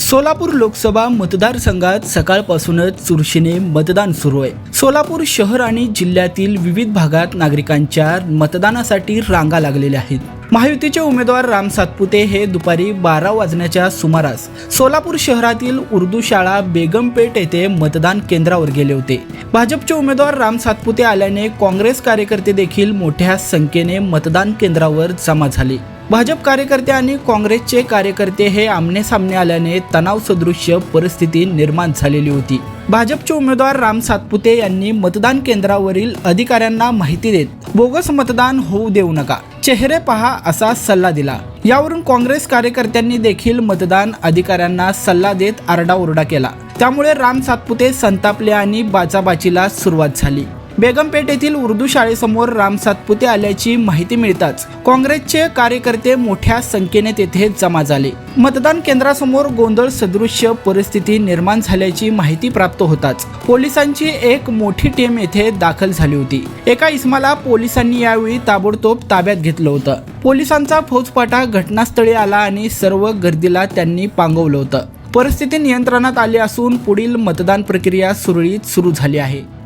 सोलापूर लोकसभा मतदारसंघात सकाळपासूनच चुरशीने मतदान सुरू आहे. सोलापूर शहर आणि जिल्ह्यातील विविध भागात नागरिकांच्या मतदानासाठी रांगा लागलेल्या आहेत. महायुतीचे उमेदवार राम सातपुते हे दुपारी बारा वाजण्याच्या सुमारास सोलापूर शहरातील उर्दू शाळा बेगमपेठ येथे मतदान केंद्रावर गेले होते. भाजपचे उमेदवार राम सातपुते आल्याने काँग्रेस कार्यकर्ते देखील मोठ्या संख्येने मतदान केंद्रावर जमा झाले. भाजप कार्यकर्ते आणि काँग्रेसचे कार्यकर्ते हे आमने सामने आल्याने तणाव सदृश्य परिस्थिती निर्माण झालेली होती. भाजपचे उमेदवार राम सातपुते यांनी मतदान केंद्रावरील अधिकाऱ्यांना माहिती देत बोगस मतदान होऊ देऊ नका चेहरे पहा असा सल्ला दिला. यावरून काँग्रेस कार्यकर्त्यांनी देखील मतदान अधिकाऱ्यांना सल्ला देत आरडाओरडा केला. त्यामुळे राम सातपुते संतापले आणि बाचाबाचीला सुरुवात झाली. बेगमपेठ येथील उर्दू शाळेसमोर राम सातपुते आल्याची माहिती मिळताच काँग्रेसचे कार्यकर्ते मोठ्या संख्येने तेथे जमा झाले. मतदान केंद्रासमोर गोंधळ सदृश्य परिस्थिती निर्माण झाल्याची माहिती प्राप्त होताच. पोलिसांची एक मोठी टीम येथे दाखल झाली होती. एका इसमाला पोलिसांनी यावेळी ताबडतोब ताब्यात घेतलं होतं. पोलिसांचा फौजपाटा घटनास्थळी आला आणि सर्व गर्दीला त्यांनी पांगवलं होतं. परिस्थिती नियंत्रणात आली असून पुढील मतदान प्रक्रिया सुरळीत सुरू झाली आहे.